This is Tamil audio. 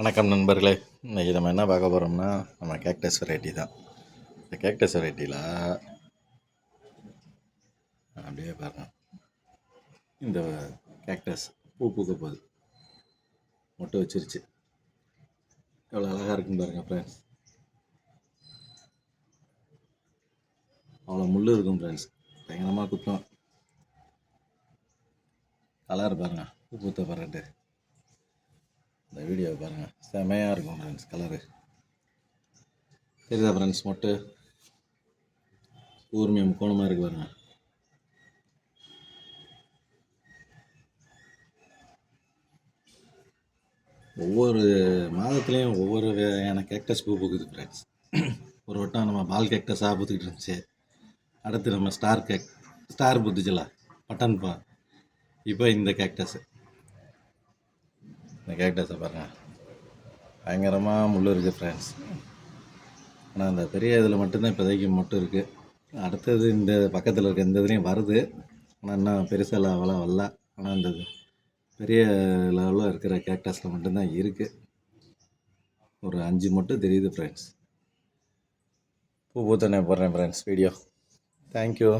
வணக்கம் நண்பர்களே. இன்றைக்கி நம்ம என்ன பார்க்க போகிறோம்னா நம்ம கேக்டஸ் வெரைட்டி தான். இந்த கேக்டஸ் வெரைட்டியில் அப்படியே பாருங்க. இந்த கேக்டஸ் பூ பூக்க போகுது. மொட்டை வச்சிருச்சு. எவ்வளோ அழகாக இருக்குன்னு பாருங்கள் ஃப்ரெண்ட்ஸ் அவ்வளோ முள் இருக்கும் ஃப்ரெண்ட்ஸ் பயங்கரமாக குத்தம் கலர் பாருங்க பூ பூத்த பாருன்ட்டு. இந்த வீடியோவை பாருங்கள் செமையாக இருக்கும் ஃப்ரெண்ட்ஸ் கலரு தெரியுதா ஃப்ரெண்ட்ஸ் மொட்டு. ஊர்மியம் கோணமாக இருக்கு பாருங்கள் ஒவ்வொரு மாதத்துலேயும் ஒவ்வொரு வகையான கேக்டஸ் பூ பூக்குது ஃப்ரெண்ட்ஸ் ஒரு வட்டம் நம்ம பால் கேக்டஸாக பூத்துக்கிட்டு இருந்துச்சு. அடுத்து நம்ம ஸ்டார் கேக் ஸ்டார் பூத்துச்சுல பட்டன் பா இப்போ இந்த கேக்டஸு இந்த கேக்டஸை பாருங்கள் பயங்கரமாக முள் இருக்குது ஃப்ரெண்ட்ஸ் ஆனால் அந்த பெரிய இதில் மட்டும்தான் இப்போதைக்கு மட்டும் இருக்குது அடுத்தது இந்த பக்கத்தில் இருக்க இந்த இதுலேயும் வருது. ஆனால் இன்னும் பெருசாக லெவலாக வரல. ஆனால் இந்த பெரிய லெவலில் இருக்கிற கேக்டஸில் மட்டும்தான் இருக்குது ஒரு அஞ்சு மட்டும் தெரியுது ஃப்ரெண்ட்ஸ் பூ பூத்தனே போடுறேன் ஃப்ரெண்ட்ஸ் வீடியோ தேங்க்யூ